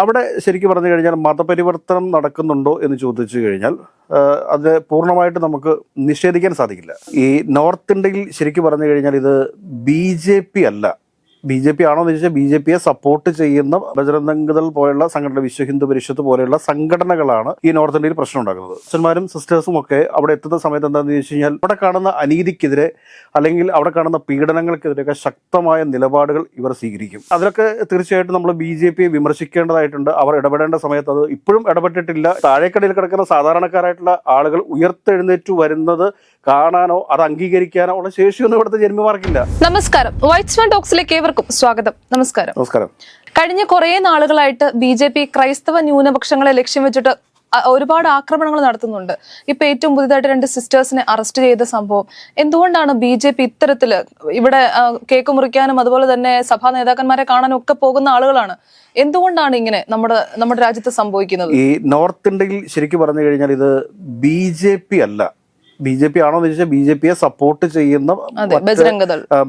അവിടെ ശരിക്കും പറഞ്ഞു കഴിഞ്ഞാൽ മതപരിവർത്തനം നടക്കുന്നുണ്ടോ എന്ന് ചോദിച്ചു കഴിഞ്ഞാൽ അത് പൂർണമായിട്ട് നമുക്ക് നിഷേധിക്കാൻ സാധിക്കില്ല. ഈ നോർത്ത് ഇന്ത്യയിൽ ശരിക്കും പറഞ്ഞു കഴിഞ്ഞാൽ ഇത് ബി അല്ല. ബി ജെ പി ആണോ എന്ന് ചോദിച്ചാൽ ബി ജെ പിയെ സപ്പോർട്ട് ചെയ്യുന്ന ബജരംഗദൾ പോലുള്ള സംഘടന വിശ്വ ഹിന്ദു പരിഷത്ത് പോലെയുള്ള സംഘടനകളാണ് ഈ നോർത്ത് ഇന്ത്യയിൽ പ്രശ്നം ഉണ്ടാക്കുന്നത്. അച്ഛന്മാരും സിസ്റ്റേഴ്സും ഒക്കെ അവിടെ എത്തുന്ന സമയത്ത് എന്താണെന്ന് ചോദിച്ചു കഴിഞ്ഞാൽ അവിടെ കാണുന്ന അനീതിക്കെതിരെ അല്ലെങ്കിൽ അവിടെ കാണുന്ന പീഡനങ്ങൾക്കെതിരെയൊക്കെ ശക്തമായ നിലപാടുകൾ ഇവർ സ്വീകരിക്കും. അതിലൊക്കെ തീർച്ചയായിട്ടും നമ്മൾ ബി ജെ പിയെ വിമർശിക്കേണ്ടതായിട്ടുണ്ട്. അവർ ഇടപെടേണ്ട സമയത്ത് അത് ഇപ്പോഴും ഇടപെട്ടിട്ടില്ല. താഴേക്കടയിൽ കിടക്കുന്ന സാധാരണക്കാരായിട്ടുള്ള ആളുകൾ ഉയർത്തെഴുന്നേറ്റ് വരുന്നത് കാണാനോ അത് അംഗീകരിക്കാനോ ഉള്ള ശേഷിയൊന്നും ഇവിടുത്തെ ജന്മിമാർക്കില്ല. നമസ്കാരം. വൈറ്റ്സ്മാൻ ടോക്സിലേക്ക് ഏവർക്കും സ്വാഗതം. നമസ്കാരം. നമസ്കാരം. കഴിഞ്ഞ കുറേ നാളുകളായിട്ട് ബി ജെ പി ക്രൈസ്തവ ന്യൂനപക്ഷങ്ങളെ ലക്ഷ്യം വെച്ചിട്ട് ഒരുപാട് ആക്രമണങ്ങൾ നടത്തുന്നുണ്ട്. ഇപ്പൊ ഏറ്റവും പുതിയതായിട്ട് രണ്ട് സിസ്റ്റേഴ്സിനെ അറസ്റ്റ് ചെയ്ത സംഭവം. എന്തുകൊണ്ടാണ് ബി ജെ പി ഇത്തരത്തിൽ ഇവിടെ കേക്ക് മുറിക്കാനും അതുപോലെ തന്നെ സഭാ നേതാക്കന്മാരെ കാണാനും ഒക്കെ പോകുന്ന ആളുകളാണ്? എന്തുകൊണ്ടാണ് ഇങ്ങനെ നമ്മുടെ നമ്മുടെ രാജ്യത്ത് സംഭവിക്കുന്നത്? ഈ നോർത്ത് ഇന്ത്യയിൽ ശരിക്കും പറഞ്ഞു കഴിഞ്ഞാൽ ഇത് ബി ജെ പി അല്ല. ബി ജെ പി ആണോ എന്ന് ചോദിച്ചാൽ ബി ജെ പിയെ സപ്പോർട്ട് ചെയ്യുന്ന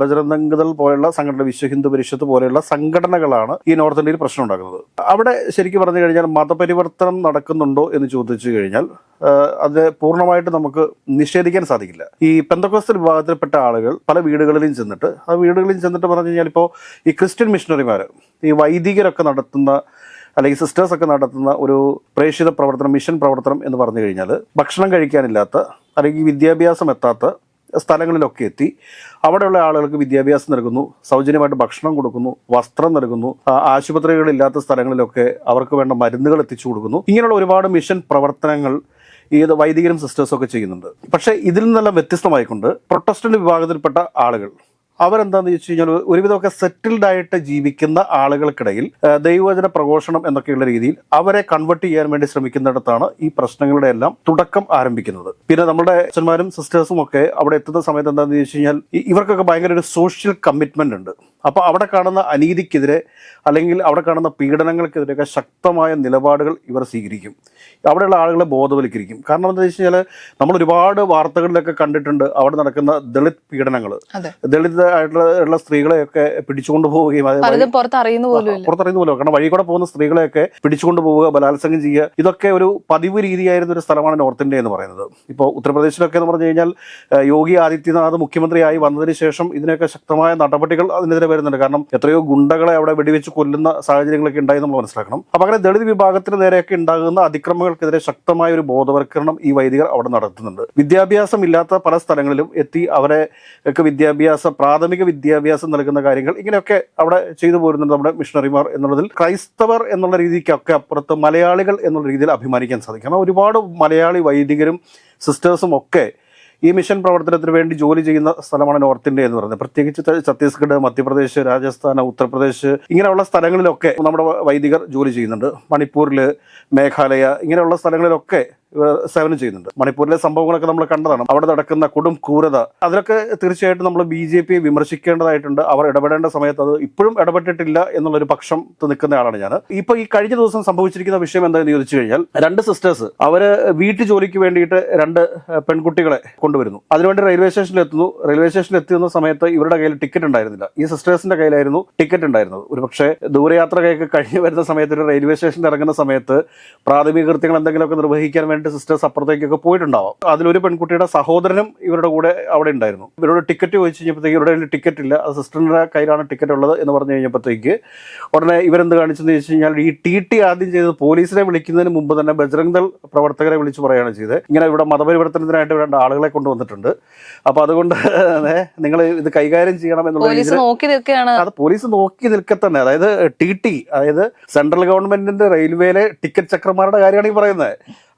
ബജരംഗ ദൾ പോലെയുള്ള പോലുള്ള സംഘടന വിശ്വ ഹിന്ദു പരിഷത്ത് പോലെയുള്ള സംഘടനകളാണ് ഈ നോർത്ത് ഇന്ത്യയിൽ പ്രശ്നം ഉണ്ടാക്കുന്നത്. അവിടെ ശരിക്കും പറഞ്ഞു കഴിഞ്ഞാൽ മതപരിവർത്തനം നടക്കുന്നുണ്ടോ എന്ന് ചോദിച്ചു കഴിഞ്ഞാൽ അത് പൂർണമായിട്ട് നമുക്ക് നിഷേധിക്കാൻ സാധിക്കില്ല. ഈ പെന്തക്കോസ്റ്റൽ വിഭാഗത്തിൽപ്പെട്ട ആളുകൾ പല വീടുകളിലും ചെന്നിട്ട് ആ വീടുകളിൽ ചെന്നിട്ട് പറഞ്ഞു കഴിഞ്ഞാൽ ഇപ്പോൾ ഈ ക്രിസ്ത്യൻ മിഷണറിമാർ ഈ വൈദികരൊക്കെ നടത്തുന്ന അല്ലെങ്കിൽ സിസ്റ്റേഴ്സ് ഒക്കെ നടത്തുന്ന ഒരു പ്രേക്ഷിത പ്രവർത്തനം മിഷൻ പ്രവർത്തനം എന്ന് പറഞ്ഞു കഴിഞ്ഞാൽ ഭക്ഷണം കഴിക്കാനില്ലാത്ത അല്ലെങ്കിൽ വിദ്യാഭ്യാസം എത്താത്ത സ്ഥലങ്ങളിലൊക്കെ എത്തി. അവിടെയുള്ള ആളുകൾക്ക് വിദ്യാഭ്യാസം നൽകുന്നു. സൗജന്യമായിട്ട് ഭക്ഷണം കൊടുക്കുന്നു. വസ്ത്രം നൽകുന്നു. ആശുപത്രികളില്ലാത്ത സ്ഥലങ്ങളിലൊക്കെ അവർക്ക് വേണ്ട മരുന്നുകൾ എത്തിച്ചു കൊടുക്കുന്നു. ഇങ്ങനെയുള്ള ഒരുപാട് മിഷൻ പ്രവർത്തനങ്ങൾ ഈ വൈദികരും സിസ്റ്റേഴ്സും ഒക്കെ ചെയ്യുന്നുണ്ട്. പക്ഷേ ഇതിൽ നിന്നെല്ലാം വ്യത്യസ്തമായിക്കൊണ്ട് പ്രൊട്ടസ്റ്റന്റ് വിഭാഗത്തിൽപ്പെട്ട ആളുകൾ അവരെന്താന്ന് വെച്ച് കഴിഞ്ഞാൽ ഒരുവിധമൊക്കെ സെറ്റിൽഡ് ആയിട്ട് ജീവിക്കുന്ന ആളുകൾക്കിടയിൽ ദൈവവചന പ്രഘോഷണം എന്നൊക്കെയുള്ള രീതിയിൽ അവരെ കൺവെർട്ട് ചെയ്യാൻ വേണ്ടി ശ്രമിക്കുന്നിടത്താണ് ഈ പ്രശ്നങ്ങളുടെ എല്ലാം തുടക്കം ആരംഭിക്കുന്നത്. പിന്നെ നമ്മുടെ അച്ഛന്മാരും സിസ്റ്റേഴ്സും ഒക്കെ അവിടെ എത്തുന്ന സമയത്ത് എന്താണെന്ന് വെച്ച് കഴിഞ്ഞാൽ ഇവർക്കൊക്കെ ഭയങ്കര ഒരു സോഷ്യൽ കമ്മിറ്റ്മെന്റ് ഉണ്ട്. അപ്പോൾ അവിടെ കാണുന്ന അനീതിക്കെതിരെ അല്ലെങ്കിൽ അവിടെ കാണുന്ന പീഡനങ്ങൾക്കെതിരെയൊക്കെ ശക്തമായ നിലപാടുകൾ ഇവർ സ്വീകരിക്കും. അവിടെയുള്ള ആളുകളെ ബോധവൽക്കരിക്കും. കാരണം എന്താ വെച്ച് കഴിഞ്ഞാൽ നമ്മൾ ഒരുപാട് വാർത്തകളിലൊക്കെ കണ്ടിട്ടുണ്ട് അവിടെ നടക്കുന്ന ദളിത് പീഡനങ്ങൾ ദളിത് ആയിട്ടുള്ള സ്ത്രീകളെയൊക്കെ പിടിച്ചുകൊണ്ട് പോവുകയും പുറത്തറിയുന്ന പോലെ കാരണം വഴി കൂടെ പോകുന്ന സ്ത്രീകളെയൊക്കെ പിടിച്ചുകൊണ്ട് പോവുക ബലാത്സംഗം ചെയ്യുക ഇതൊക്കെ ഒരു പതിവ് രീതിയായിരുന്ന ഒരു സ്ഥലമാണ് നോർത്ത് ഇന്ത്യ എന്ന് പറയുന്നത്. ഇപ്പോൾ ഉത്തർപ്രദേശിലൊക്കെ എന്ന് പറഞ്ഞു കഴിഞ്ഞാൽ യോഗി ആദിത്യനാഥ് മുഖ്യമന്ത്രിയായി വന്നതിന് ശേഷം ഇതിനൊക്കെ ശക്തമായ നടപടികൾ അതിനെതിരെ വരുന്നുണ്ട് കാരണം എത്രയോ ഗുണ്ടകളെ അവിടെ വെടിവെച്ച് കൊല്ലുന്ന സാഹചര്യങ്ങളൊക്കെ ഉണ്ടായി നമ്മൾ മനസ്സിലാക്കണം. അപ്പൊ അങ്ങനെ ദളിത് വിഭാഗത്തിന് നേരെയൊക്കെ ഉണ്ടാകുന്ന അതിക്രമങ്ങൾക്കെതിരെ ശക്തമായ ഒരു ബോധവൽക്കരണം ഈ വൈദികർ അവിടെ നടത്തുന്നുണ്ട്. വിദ്യാഭ്യാസം ഇല്ലാത്ത പല സ്ഥലങ്ങളിലും എത്തി അവരെ ഒക്കെ വിദ്യാഭ്യാസ പ്രാഥമിക വിദ്യാഭ്യാസം നൽകുന്ന കാര്യങ്ങൾ ഇങ്ങനെയൊക്കെ അവിടെ ചെയ്തു പോരുന്നുണ്ട് നമ്മുടെ മിഷണറിമാർ എന്നുള്ളതിൽ. ക്രൈസ്തവർ എന്നുള്ള രീതിക്കൊക്കെ അപ്പുറത്ത് മലയാളികൾ എന്നുള്ള രീതിയിൽ അഭിമാനിക്കാൻ സാധിക്കും. ഒരുപാട് മലയാളി വൈദികരും സിസ്റ്റേഴ്സും ഒക്കെ ഈ മിഷൻ പ്രവർത്തനത്തിന് വേണ്ടി ജോലി ചെയ്യുന്ന സ്ഥലമാണ് നോർത്ത് ഇന്ത്യ എന്ന് പറയുന്നത്. പ്രത്യേകിച്ച് ഛത്തീസ്ഗഡ് മധ്യപ്രദേശ് രാജസ്ഥാൻ ഉത്തർപ്രദേശ് ഇങ്ങനെയുള്ള സ്ഥലങ്ങളിലൊക്കെ നമ്മുടെ വൈദികർ ജോലി ചെയ്യുന്നുണ്ട്. മണിപ്പൂരിൽ മേഘാലയ ഇങ്ങനെയുള്ള സ്ഥലങ്ങളിലൊക്കെ സേവനം ചെയ്യുന്നുണ്ട്. മണിപ്പൂരിലെ സംഭവങ്ങളൊക്കെ നമ്മൾ കണ്ടതാണ്. അവിടെ നടക്കുന്ന കൊടും ക്രൂരത. അതിലൊക്കെ തീർച്ചയായിട്ടും നമ്മൾ ബി ജെ പിയെ വിമർശിക്കേണ്ടതായിട്ടുണ്ട്. അവർ ഇടപെടേണ്ട സമയത്ത് അത് ഇപ്പോഴും ഇടപെട്ടിട്ടില്ല എന്നുള്ളൊരു പക്ഷം നിൽക്കുന്ന ആളാണ് ഞാൻ. ഇപ്പൊ ഈ കഴിഞ്ഞ ദിവസം സംഭവിച്ചിരിക്കുന്ന വിഷയം എന്താണെന്ന് ചോദിച്ചു കഴിഞ്ഞാൽ രണ്ട് സിസ്റ്റേഴ്സ് അവർ വീട്ടു ജോലിക്ക് വേണ്ടിയിട്ട് രണ്ട് പെൺകുട്ടികളെ കൊണ്ടുവരുന്നു. അതിനുവേണ്ടി റെയിൽവേ സ്റ്റേഷനിൽ എത്തുന്നു. റെയിൽവേ സ്റ്റേഷനിൽ എത്തുന്ന സമയത്ത് ഇവരുടെ കയ്യിൽ ടിക്കറ്റ് ഉണ്ടായിരുന്നില്ല. ഈ സിസ്റ്റേഴ്സിന്റെ കയ്യിലായിരുന്നു ടിക്കറ്റ് ഉണ്ടായിരുന്നത്. ഒരു പക്ഷേ ദൂരയാത്രയൊക്കെ കഴിഞ്ഞ് വരുന്ന സമയത്ത് ഒരു റെയിൽവേ സ്റ്റേഷനിൽ ഇറങ്ങുന്ന സമയത്ത് പ്രാഥമിക കൃത്യങ്ങൾ എന്തെങ്കിലുമൊക്കെ നിർവഹിക്കാൻ വേണ്ടി സിസ്റ്റേഴ്സ് അപ്പുറത്തേക്കൊക്കെ പോയിട്ടുണ്ടാവാം. അതിലൊരു പെൺകുട്ടിയുടെ സഹോദരനും ഇവരുടെ കൂടെ അവിടെ ഉണ്ടായിരുന്നു. ഇവരോട് ടിക്കറ്റ് ചോദിച്ചു കഴിഞ്ഞപ്പോഴത്തേക്ക് ഇവരുടെ കയ്യിൽ ടിക്കറ്റ് ഇല്ല. അത് സിസ്റ്ററിന്റെ കയ്യിലാണ് ടിക്കറ്റ് ഉള്ളത് എന്ന് പറഞ്ഞു കഴിഞ്ഞപ്പോഴത്തേക്ക് ഉടനെ ഇവരെന്ത് കാണിച്ചെന്ന് ചോദിച്ചു കഴിഞ്ഞാൽ ഈ ടി ടി ആദ്യം ചെയ്തത് പോലീസിനെ വിളിക്കുന്നതിന് മുമ്പ് തന്നെ ബജറംഗ് ദൾ പ്രവർത്തകരെ വിളിച്ച് പറയുകയാണ് ചെയ്ത് ഇങ്ങനെ ഇവിടെ മതപരിവർത്തനത്തിനായിട്ട് വേണ്ട ആളുകളെ കൊണ്ടുവന്നിട്ടുണ്ട്. അപ്പോൾ അതുകൊണ്ട് നിങ്ങൾ ഇത് കൈകാര്യം ചെയ്യണം എന്നുള്ള അത് പോലീസ് നോക്കി നിൽക്കെ തന്നെ. അതായത് ടി ടി അതായത് സെൻട്രൽ ഗവൺമെന്റിന്റെ റെയിൽവേയിലെ ടിക്കറ്റ് ചക്രന്മാരുടെ കാര്യമാണ് ഈ പറയുന്നത്.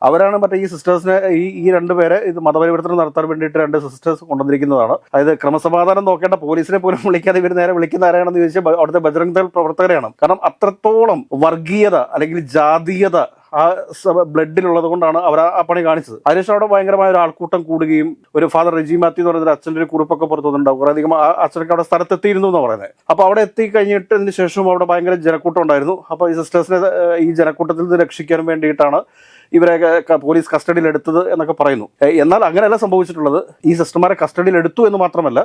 അവരാണ് മറ്റേ ഈ സിസ്റ്റേഴ്സിനെ ഈ ഈ രണ്ടുപേരെ ഇത് മതപരിവർത്തനം നടത്താൻ വേണ്ടിയിട്ട് രണ്ട് സിസ്റ്റേഴ്സ് കൊണ്ടുവന്നിരിക്കുന്നതാണ്. അതായത് ക്രമസമാധാനം നോക്കേണ്ട പോലീസിനെ പോലും വിളിക്കാതെ ഇവർ നേരെ വിളിക്കുന്ന ആരാണെന്ന് ചോദിച്ചാൽ അവിടുത്തെ ബജറംഗ് ദൾ പ്രവർത്തകരെയാണ്. കാരണം അത്രത്തോളം വർഗീയത അല്ലെങ്കിൽ ജാതീയത ആ ബ്ലഡിലുള്ളത് കൊണ്ടാണ് അവർ ആ പണി കാണിച്ചത്. അതിനുശേഷം അവിടെ ഭയങ്കരമായ ഒരു ആൾക്കൂട്ടം കൂടുകയും ഒരു ഫാദർ റെജി മാത്യു എന്ന് പറയുന്ന അച്ഛന്റെ ഒരു കുറിപ്പൊക്കെ പുറത്തു വന്നിട്ടുണ്ടാവും. കുറേ അധികം അച്ഛനൊക്കെ അവിടെ സ്ഥലത്തെത്തിയിരുന്നു എന്ന് പറയുന്നത് അപ്പോൾ അവിടെ എത്തി കഴിഞ്ഞിട്ടതിന് ശേഷവും അവിടെ ഭയങ്കര ജനക്കൂട്ടം ഉണ്ടായിരുന്നു. അപ്പോൾ ഈ സിസ്റ്റേഴ്സിനെ ഈ ജനക്കൂട്ടത്തിൽ നിന്ന് രക്ഷിക്കാൻ വേണ്ടിയിട്ടാണ് ഇവരെ പോലീസ് കസ്റ്റഡിയിൽ എടുത്തത് എന്നൊക്കെ പറയുന്നു. എന്നാൽ അങ്ങനെയല്ല സംഭവിച്ചിട്ടുള്ളത്. ഈ സിസ്റ്റർമാരെ കസ്റ്റഡിയിൽ എടുത്തു എന്ന് മാത്രമല്ല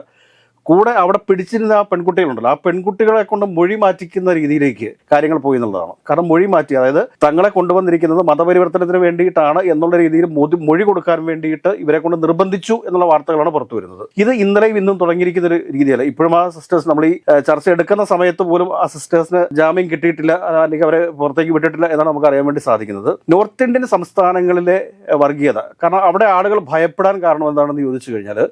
കൂടെ അവിടെ പിടിച്ചിരുന്ന ആ പെൺകുട്ടികളുണ്ടല്ലോ. ആ പെൺകുട്ടികളെ കൊണ്ട് മൊഴി മാറ്റിക്കുന്ന രീതിയിലേക്ക് കാര്യങ്ങൾ പോയി എന്നുള്ളതാണ്. കാരണം മൊഴി മാറ്റി അതായത് തങ്ങളെ കൊണ്ടുവന്നിരിക്കുന്നത് മതപരിവർത്തനത്തിന് വേണ്ടിയിട്ടാണ് എന്നുള്ള രീതിയിൽ മൊഴി- കൊടുക്കാൻ വേണ്ടിയിട്ട് ഇവരെ കൊണ്ട് നിർബന്ധിച്ചു എന്നുള്ള വാർത്തകളാണ് പുറത്തു വരുന്നത്. ഇത് ഇന്നലെയും ഇന്നും തുടങ്ങിയിരിക്കുന്ന ഒരു രീതിയല്ല. ഇപ്പോഴും ആ സിസ്റ്റേഴ്സ് നമ്മൾ ഈ ചർച്ച എടുക്കുന്ന സമയത്ത് പോലും ആ സിസ്റ്റേഴ്സിന് ജാമ്യം കിട്ടിയിട്ടില്ല അല്ലെങ്കിൽ അവരെ പുറത്തേക്ക് വിട്ടിട്ടില്ല എന്നാണ് നമുക്ക് അറിയാൻ വേണ്ടി സാധിക്കുന്നത്. നോർത്ത് ഇന്ത്യൻ സംസ്ഥാനങ്ങളിലെ വർഗീയത. കാരണം അവിടെ ആളുകൾ ഭയപ്പെടാൻ കാരണം എന്താണെന്ന് ചോദിച്ചു കഴിഞ്ഞാൽ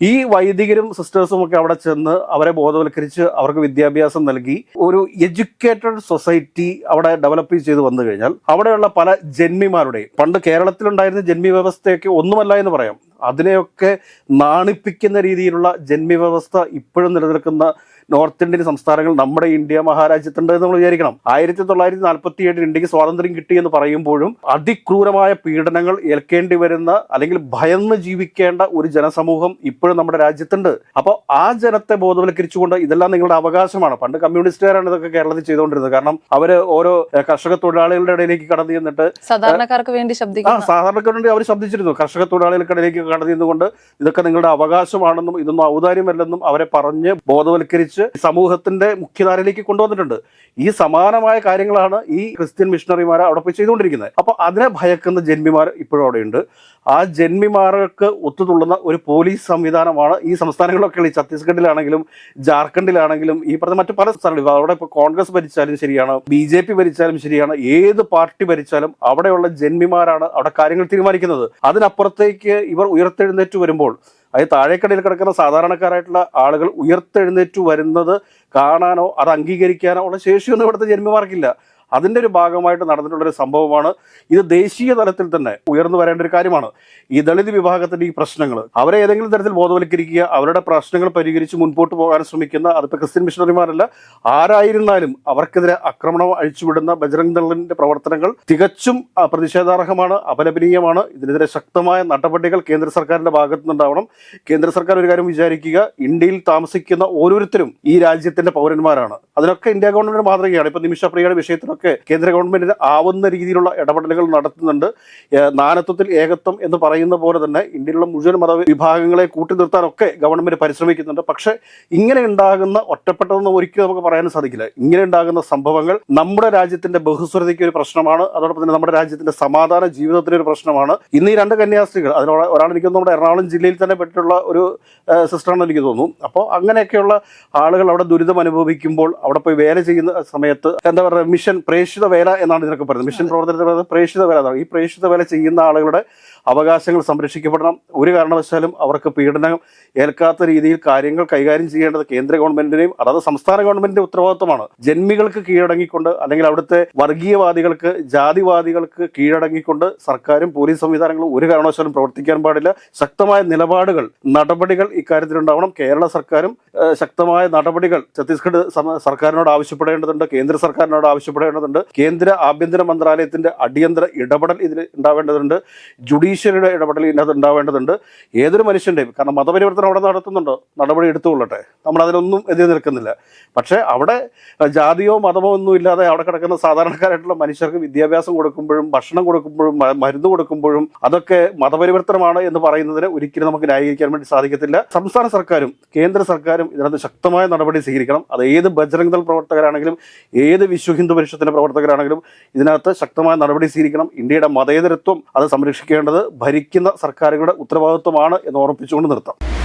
ഈ വൈദികരും സിസ്റ്റേഴ്സും ഒക്കെ അവിടെ ചെന്ന് അവരെ ബോധവൽക്കരിച്ച് അവർക്ക് വിദ്യാഭ്യാസം നൽകി ഒരു എഡ്യൂക്കേറ്റഡ് സൊസൈറ്റി അവിടെ ഡെവലപ്പ് ചെയ്ത് വന്നു കഴിഞ്ഞാൽ അവിടെയുള്ള പല ജന്മിമാരുടെയും പണ്ട് കേരളത്തിലുണ്ടായിരുന്ന ജന്മി വ്യവസ്ഥയൊക്കെ ഒന്നുമല്ല എന്ന് പറയാം. അതിനെയൊക്കെ നാണിപ്പിക്കുന്ന രീതിയിലുള്ള ജന്മി വ്യവസ്ഥ ഇപ്പോഴും നിലനിൽക്കുന്ന നോർത്ത് ഇന്ത്യൻ സംസ്ഥാനങ്ങൾ നമ്മുടെ ഇന്ത്യ മഹാരാജ്യത്തുണ്ട് എന്ന് നമ്മൾ വിചാരിക്കണം. ആയിരത്തി തൊള്ളായിരത്തി നാൽപ്പത്തി ഏഴിൽ ഇന്ത്യയ്ക്ക് സ്വാതന്ത്ര്യം കിട്ടി എന്ന് പറയുമ്പോഴും അതിക്രൂരമായ പീഡനങ്ങൾ ഏൽക്കേണ്ടി വരുന്ന അല്ലെങ്കിൽ ഭയന്ന് ജീവിക്കേണ്ട ഒരു ജനസമൂഹം ഇപ്പോഴും നമ്മുടെ രാജ്യത്തുണ്ട്. അപ്പോൾ ആ ജനത്തെ ബോധവൽക്കരിച്ചുകൊണ്ട് ഇതെല്ലാം നിങ്ങളുടെ അവകാശമാണ്. പണ്ട് കമ്മ്യൂണിസ്റ്റുകാരാണ് ഇതൊക്കെ കേരളത്തിൽ ചെയ്തുകൊണ്ടിരുന്നത്. കാരണം അവർ ഓരോ കർഷക തൊഴിലാളികളുടെ ഇടയിലേക്ക് കടന്നു ചെന്നിട്ട് സാധാരണക്കാർക്ക് വേണ്ടി ആ സാധാരണക്കാർക്ക് വേണ്ടി അവർ ശബ്ദിച്ചിരുന്നു. കർഷക തൊഴിലാളികൾക്കിടയിലേക്ക് കടന്നു ചെന്നുകൊണ്ട് ഇതൊക്കെ നിങ്ങളുടെ അവകാശമാണെന്നും ഇതൊന്നും ഔദാര്യമല്ലെന്നും അവരെ പറഞ്ഞ് ബോധവൽക്കരിച്ച് സമൂഹത്തിന്റെ മുഖ്യധാരയിലേക്ക് കൊണ്ടുവന്നിട്ടുണ്ട്. ഈ സമാനമായ കാര്യങ്ങളാണ് ഈ ക്രിസ്ത്യൻ മിഷണറിമാർ അവിടെ പോയി ചെയ്തുകൊണ്ടിരിക്കുന്നത്. അപ്പൊ അതിനെ ഭയക്കുന്ന ജന്മിമാർ ഇപ്പോഴും അവിടെയുണ്ട്. ആ ജന്മിമാർക്ക് ഒത്തുതുള്ളുന്ന ഒരു പോലീസ് സംവിധാനമാണ് ഈ സംസ്ഥാനങ്ങളിലൊക്കെ ഈ ഛത്തീസ്ഗഡിലാണെങ്കിലും ജാർഖണ്ഡിലാണെങ്കിലും ഈ പറഞ്ഞ മറ്റു പല സ്ഥലങ്ങളിലും അവിടെ ഇപ്പോൾ കോൺഗ്രസ് ഭരിച്ചാലും ശരിയാണ് ബി ജെ പി ഭരിച്ചാലും ശരിയാണ് ഏത് പാർട്ടി ഭരിച്ചാലും അവിടെയുള്ള ജന്മിമാരാണ് അവിടെ കാര്യങ്ങൾ തീരുമാനിക്കുന്നത്. അതിനപ്പുറത്തേക്ക് ഇവർ ഉയർത്തെഴുന്നേറ്റ് വരുമ്പോൾ അതായത് താഴേക്കടയിൽ കിടക്കുന്ന സാധാരണക്കാരായിട്ടുള്ള ആളുകൾ ഉയർത്തെഴുന്നേറ്റ് വരുന്നത് കാണാനോ അത് അംഗീകരിക്കാനോ ഉള്ള ശേഷിയൊന്നും ഇവിടുത്തെ ജന്മിമാർക്കില്ല. അതിന്റെ ഒരു ഭാഗമായിട്ട് നടന്നിട്ടുള്ള ഒരു സംഭവമാണ്. ഇത് ദേശീയ തലത്തിൽ തന്നെ ഉയർന്നു വരേണ്ട ഒരു കാര്യമാണ്. ഈ ദളിത് വിഭാഗത്തിന്റെ ഈ പ്രശ്നങ്ങൾ അവരെ ഏതെങ്കിലും തരത്തിൽ ബോധവൽക്കരിക്കുക അവരുടെ പ്രശ്നങ്ങൾ പരിഹരിച്ച് മുൻപോട്ട് പോകാൻ ശ്രമിക്കുന്ന അതിപ്പോൾ ക്രിസ്ത്യൻ മിഷണറിമാരല്ല ആരായിരുന്നാലും അവർക്കെതിരെ ആക്രമണം അഴിച്ചുവിടുന്ന ബജറംഗ് ദളിന്റെ പ്രവർത്തനങ്ങൾ തികച്ചും പ്രതിഷേധാർഹമാണ് അപലപനീയമാണ്. ഇതിനെതിരെ ശക്തമായ നടപടികൾ കേന്ദ്ര സർക്കാരിന്റെ ഭാഗത്തു നിന്നുണ്ടാവണം കേന്ദ്ര സർക്കാർ ഒരു കാര്യം വിചാരിക്കുക ഇന്ത്യയിൽ താമസിക്കുന്ന ഓരോരുത്തരും ഈ രാജ്യത്തിന്റെ പൗരന്മാരാണ്. അതിനൊക്കെ ഇന്ത്യ ഗവൺമെന്റ് മാതൃകയാണ്. ഇപ്പോൾ നിമിഷ പ്രിയയുടെ വിഷയത്തിലൊക്കെ കേന്ദ്ര ഗവൺമെന്റിന് ആവുന്ന രീതിയിലുള്ള ഇടപെടലുകൾ നടത്തുന്നുണ്ട്. നാനത്വത്തിൽ ഏകത്വം എന്ന് പറയുന്ന പോലെ തന്നെ ഇന്ത്യയിലുള്ള മുഴുവൻ മത വിഭാഗങ്ങളെ കൂട്ടി നിർത്താനൊക്കെ ഗവൺമെന്റ് പരിശ്രമിക്കുന്നുണ്ട്. പക്ഷെ ഇങ്ങനെ ഉണ്ടാകുന്ന ഒറ്റപ്പെട്ടതെന്ന് ഒരിക്കലും നമുക്ക് പറയാൻ സാധിക്കില്ല. ഇങ്ങനെ ഉണ്ടാകുന്ന സംഭവങ്ങൾ നമ്മുടെ രാജ്യത്തിന്റെ ബഹുസ്വരതയ്ക്ക് ഒരു പ്രശ്നമാണ്. അതോടൊപ്പം തന്നെ നമ്മുടെ രാജ്യത്തിന്റെ സമാധാന ജീവിതത്തിന് ഒരു പ്രശ്നമാണ്. ഇന്ന് ഈ രണ്ട് കന്യാസ്ത്രീകൾ അതിനോട് ഒരാൾ എനിക്ക് നമ്മുടെ എറണാകുളം ജില്ലയിൽ തന്നെ പെട്ടിട്ടുള്ള ഒരു സിസ്റ്ററാണെന്ന് എനിക്ക് തോന്നുന്നു. അപ്പോൾ അങ്ങനെയൊക്കെയുള്ള ആളുകൾ അവിടെ ദുരിതം അനുഭവിക്കുമ്പോൾ അവിടെ പോയി വേല ചെയ്യുന്ന സമയത്ത് എന്താ പറയുക മിഷൻ പ്രേക്ഷിത വേല എന്നാണ് ഇതിനൊക്കെ പറയുന്നത്. മിഷൻ പ്രവർത്തനത്തിൽ പറയുന്നത് പ്രേക്ഷിത വേല എന്നാണ്. ഈ പ്രേക്ഷിത വേല ചെയ്യുന്ന ആളുകളുടെ അവകാശങ്ങൾ സംരക്ഷിക്കപ്പെടണം. ഒരു കാരണവശാലും അവർക്ക് പീഡനം ഏൽക്കാത്ത രീതിയിൽ കാര്യങ്ങൾ കൈകാര്യം ചെയ്യേണ്ടത് കേന്ദ്ര ഗവൺമെന്റിന്റെയും അതായത് സംസ്ഥാന ഗവൺമെന്റിന്റെ ഉത്തരവാദിത്വമാണ്. ജന്മികൾക്ക് കീഴടങ്ങിക്കൊണ്ട് അല്ലെങ്കിൽ അവിടുത്തെ വർഗീയവാദികൾക്ക് ജാതിവാദികൾക്ക് കീഴടങ്ങിക്കൊണ്ട് സർക്കാരും പോലീസ് സംവിധാനങ്ങളും ഒരു കാരണവശാലും പ്രവർത്തിക്കാൻ പാടില്ല. ശക്തമായ നിലപാടുകൾ നടപടികൾ ഇക്കാര്യത്തിലുണ്ടാവണം. കേരള സർക്കാരും ശക്തമായ നടപടികൾ ഛത്തീസ്ഗഡ് സർക്കാരിനോട് ആവശ്യപ്പെടേണ്ടതുണ്ട്. കേന്ദ്ര സർക്കാരിനോട് ആവശ്യപ്പെടേണ്ടതുണ്ട്. കേന്ദ്ര ആഭ്യന്തര മന്ത്രാലയത്തിന്റെ അടിയന്തര ഇടപെടൽ ഇതിൽ ഉണ്ടാവേണ്ടതുണ്ട്. ജുഡീഷ്യറിയുടെ ഇടപെടൽ ഇതിനകത്ത് ഉണ്ടാവേണ്ടതുണ്ട്. ഏതൊരു മനുഷ്യന്റെയും കാരണം മതപരിവർത്തനം അവിടെ നടത്തുന്നുണ്ടോ? നടപടി എടുത്തുകൊള്ളട്ടെ. നമ്മൾ അതിനൊന്നും എതിരെ നിൽക്കുന്നില്ല. പക്ഷേ അവിടെ ജാതിയോ മതമോ ഒന്നും ഇല്ലാതെ അവിടെ കിടക്കുന്ന സാധാരണക്കാരായിട്ടുള്ള മനുഷ്യർക്ക് വിദ്യാഭ്യാസം കൊടുക്കുമ്പോഴും ഭക്ഷണം കൊടുക്കുമ്പോഴും മരുന്ന് കൊടുക്കുമ്പോഴും അതൊക്കെ മതപരിവർത്തനമാണ് എന്ന് പറയുന്നതിന് ഒരിക്കലും നമുക്ക് ന്യായീകരിക്കാൻ വേണ്ടി സാധിക്കത്തില്ല. സംസ്ഥാന സർക്കാരും കേന്ദ്ര സർക്കാരും ഇതിനകത്ത് ശക്തമായ നടപടി സ്വീകരിക്കണം. അത് ഏത് ബജ്രംഗ് ദൾ പ്രവർത്തകരാണെങ്കിലും ഏത് വിശ്വ ഹിന്ദു പരിഷത്തിന്റെ പ്രവർത്തകരാണെങ്കിലും ഇതിനകത്ത് ശക്തമായ നടപടി സ്വീകരിക്കണം. ഇന്ത്യയുടെ മതേതരത്വം അത് സംരക്ഷിക്കേണ്ടത് ഭരിക്കുന്ന സർക്കാരുകളുടെ ഉത്തരവാദിത്വമാണ് എന്ന് ഓർമ്മിപ്പിച്ചുകൊണ്ട് നിർത്താം.